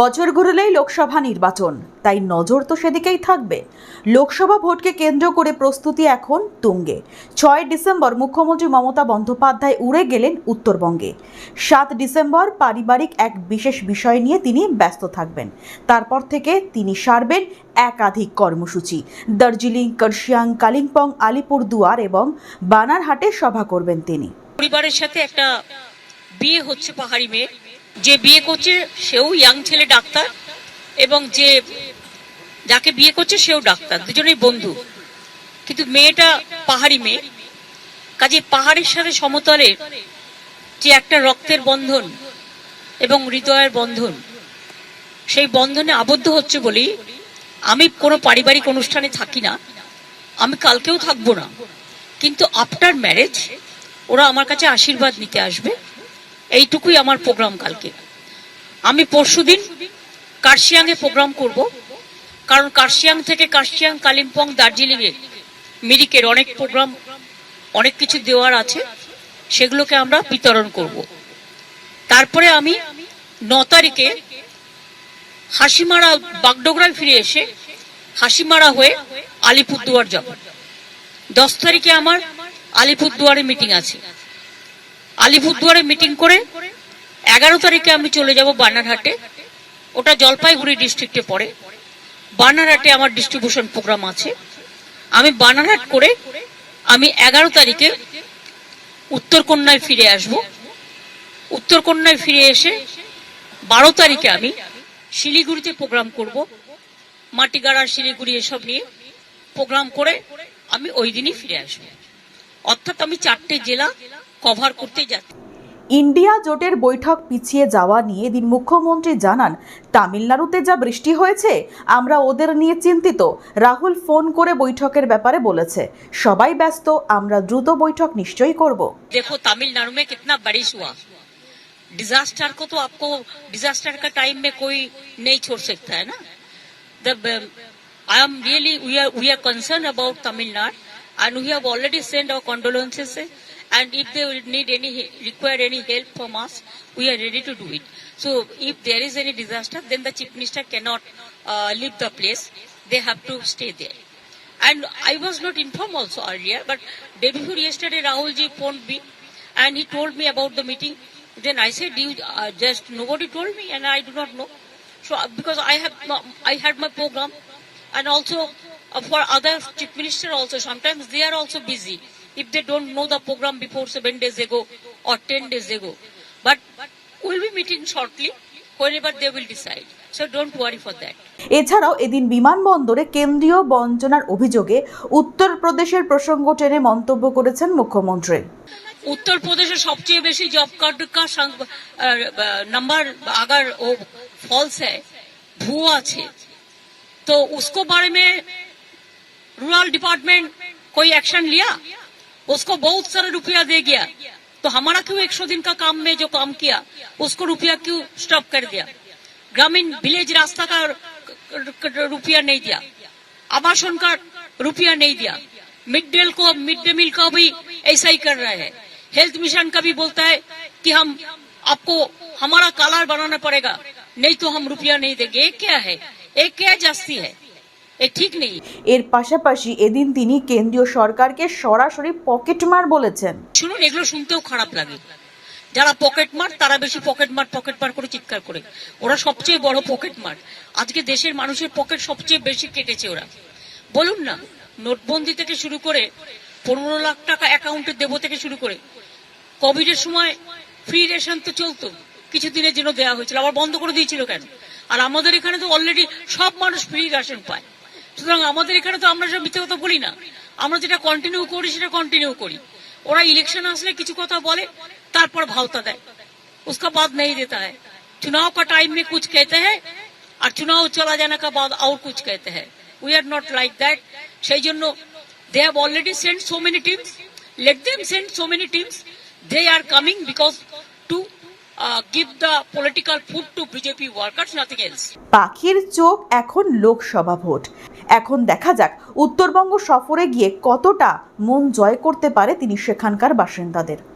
বছর ঘুরলেই লোকসভা নির্বাচন। তাই নজর তো সেদিকেই থাকবে। লোকসভা ভোটকে কেন্দ্র করে প্রস্তুতি এখন তুঙ্গে। ছয় ডিসেম্বর মুখ্যমন্ত্রী মমতা বন্দ্যোপাধ্যায় উড়ে গেলেন উত্তরবঙ্গে। সাত ডিসেম্বর পারিবারিক এক বিশেষ বিষয় নিয়ে তিনি ব্যস্ত থাকবেন। তারপর থেকে তিনি সারবেন একাধিক কর্মসূচি। দার্জিলিং, কার্শিয়াং, কালিম্পং, আলিপুরদুয়ার এবং বানারহাটে সভা করবেন তিনি। পরিবারের সাথে একটা বিয়ে হচ্ছে পাহাড়ি মেয়ে। যে বিয়ে করছে সেও ইয়াং ছেলে ডাক্তার এবং যে যাকে বিয়ে করছে সেও ডাক্তার, দুজনেই বন্ধু। কিন্তু মেয়েটা পাহাড়ি মেয়ে। কাজে পাহাড়ের সাথে সমতলে যে একটা রক্তের বন্ধন এবং হৃদয়ের বন্ধন, সেই বন্ধনে আবদ্ধ হচ্ছে বলেই আমি কোনো পারিবারিক অনুষ্ঠানে থাকি না, আমি কালকেও থাকব না। কিন্তু আফটার ম্যারেজ ওরা আমার কাছে আশীর্বাদ নিতে আসবে। এইটুকুই আমার প্রোগ্রাম কালকে। আমি পরশুদিন কার্শিয়াংয়ে প্রোগ্রাম করব, কারণ কার্শিয়াং থেকে কার্শিয়াং, কালিম্পং, দার্জিলিংয়ে মিরিকের অনেক প্রোগ্রাম অনেক কিছু দেওয়ার আছে, সেগুলোকে আমরা বিতরণ করব। তারপরে আমি ন তারিখে হাসিমারা বাগডোগরায় ফিরে এসে হাসিমারা হয়ে আলিপুরদুয়ার যাব। দশ তারিখে আমার আলিপুরদুয়ারে মিটিং আছে। আলিপুরদুয়ারে মিটিং করে এগারো তারিখে আমি চলে যাব বানারহাটে। ওটা জলপাইগুড়ি ডিস্ট্রিক্টে পড়ে। বানারহাটে আমার ডিস্ট্রিবিউশন প্রোগ্রাম আছে। আমি বানারহাট করে আমি এগারো তারিখে উত্তরকন্যায় ফিরে আসব। উত্তরকন্যায় ফিরে এসে বারো তারিখে আমি শিলিগুড়িতে প্রোগ্রাম করব। মাটিগাড়া, শিলিগুড়ি এসব নিয়ে প্রোগ্রাম করে আমি ওই দিনই ফিরে আসব। অর্থাৎ আমি চারটে জেলা কভার করতে যাচ্ছি ইন্ডিয়া জোটের বৈঠক পিছিয়ে যাওয়া নিয়ে এদিন মুখ্যমন্ত্রী জানান তামিলনাড়ুতে যা বৃষ্টি হয়েছে আমরা ওদের নিয়ে চিন্তিত রাহুল ফোন করে বৈঠকের ব্যাপারে বলেছে সবাই ব্যস্ত আমরা দ্রুত বৈঠক নিশ্চয়ই করব देखो तमिलनाडु में कितना बारिश हुआ डिजास्टर को तो आपको डिजास्टर का टाइम में कोई नहीं छोड़ सकता है ना I am really we are we are concern about Tamil Nadu and we have already sent our condolences and if they will need any require any help from us we are ready to do it so if there is any disaster then the chief minister cannot uh, leave the place they have to stay there and I was not informed also earlier, but day before yesterday, Rahulji phoned me and he told me about the meeting. Then I said, you uh, just nobody told me, and I do not know. So uh, because I have I had my program, and also uh, for other chief minister also sometimes they are also busy if they don't know the program before seven days ago or ten days ago. But we'll be meeting shortly whenever they will decide. So don't worry for that. এছাড়াও এদিন বিমানবন্দরে কেন্দ্রীয় বঞ্চনার অভিযোগে উত্তরপ্রদেশের প্রসঙ্গ টেনে মন্তব্য করেছেন মুখ্যমন্ত্রী उत्तर प्रदेश में सबसे बेसी जॉब कार्ड का संग- अ, अ, नंबर अगर वो फॉल्स है भुआ है तो उसको बारे में रूरल डिपार्टमेंट कोई एक्शन लिया उसको बहुत सारा रुपया दे गया। तो हमारा क्यों एक सौ दिन का काम में जो काम किया, उसको रुपया क्यों स्टॉप कर दिया? ग्रामीण विलेज रास्ता का रुपया नहीं दिया। आवासन का रुपया नहीं दिया। मिड डे को मिड डे मील का भी ऐसा ही कर रहे हैं। हेल्थ मिशन का भी बोलता है कि हम, आपको, हमारा कालार बनाना पड़ेगा। नहीं तो हम रुपया नहीं देंगे। ये क्या है? एक क्या जास्ती है? ঠিক নেই। এর পাশাপাশি এদিন তিনি কেন্দ্রীয় সরকারকে সরাসরি পকেটমার বলেছেন। শুনুন এগুলো শুনতেও খারাপ লাগে। যারা পকেটমার তারা বেশি পকেটমার পকেটমার করে চিৎকার করে। ওরা সবচেয়ে বড় পকেটমার আজকে দেশের মানুষের পকেট সবচেয়ে বেশি কেটেছে ওরা। বলুন না নোটবন্দি থেকে শুরু করে পনেরো লাখ টাকা অ্যাকাউন্টে দেব থেকে শুরু করে কোভিড এর সময় ফ্রি রেশন তো চলতো কিছুদিনের জন্য দেওয়া হয়েছিল আবার বন্ধ করে দিয়েছিল কেন? আর আমাদের এখানে তো অলরেডি সব মানুষ ফ্রি রেশন পায়। সুতরাং আমাদের এখানে তো আমরা সব মিথ্যে কথা বলি না আমরা যেটা কন্টিনিউ করি সেটা কন্টিনিউ করি ওরা ইলেকশন আসলে কিছু কথা বলে তারপর ভাওতা দেয় उसका बाद नहीं देता है चुनाव का टाइम में कुछ कहते हैं और चुनाव चला जाने का बाद और कुछ कहते हैं we are not like that সেই জন্য they have already sent so many teams let them send so many teams they are coming because to uh, give the political food to bjp workers nothing else পাখির চোখ এখন Lok Sabha vote এখন দেখা যাক উত্তরবঙ্গ সফরে গিয়ে কতটা মন জয় করতে পারে তিনি সেখানকার বাসিন্দাদের।